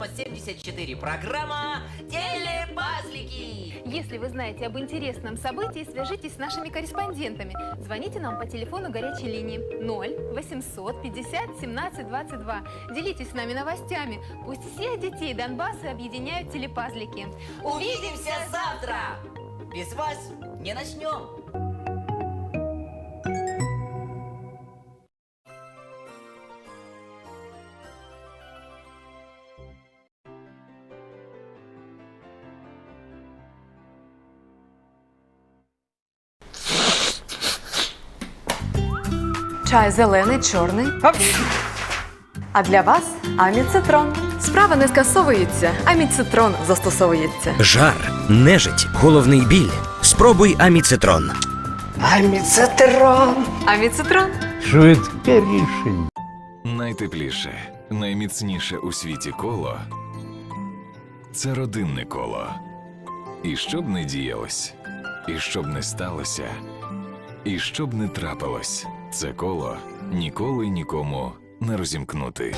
74. Программа Телепазлики. Если вы знаете об интересном событии, свяжитесь с нашими корреспондентами. Звоните нам по телефону горячей линии 0 800 50 17 22. Делитесь с нами новостями. Пусть всех детей Донбасса объединяют телепазлики. Увидимся завтра. Без вас не начнем. Чай зелений, чорний. А для вас аміцитрон. Справа не скасовується, аміцитрон застосовується. Жар, нежить, головний біль. Спробуй аміцитрон. Аміцитрон. Аміцитрон. Швидке рішення. Найтепліше, найміцніше у світі коло це родинне коло. І що б не діялось, і що б не сталося, і що б не трапилось, це коло ніколи нікому не розімкнути.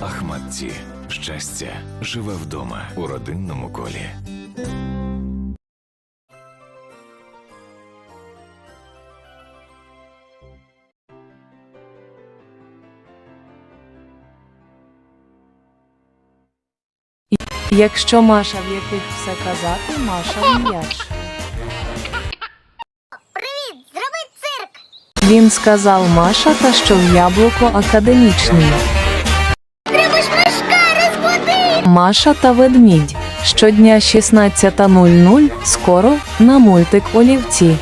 Ахматці Щастя живе вдома у родинному колі. Якщо Маша в яких все казати, Маша м'яч. Привіт, зроби цирк! Він сказав Маша та що в яблуко академічний. Треба ж мишка розбуди! Маша та ведмідь. Щодня 16.00 скоро на мультик Олівці.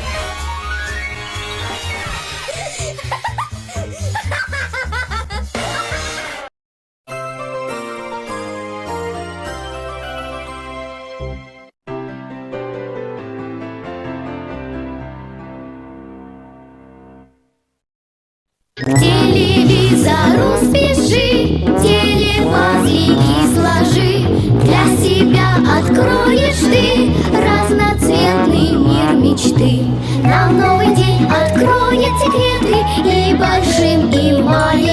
Телевизору спеши, телепазлики сложи, Для себя откроешь ты разноцветный мир мечты. Нам новый день откроет секреты и большим, и маленьким.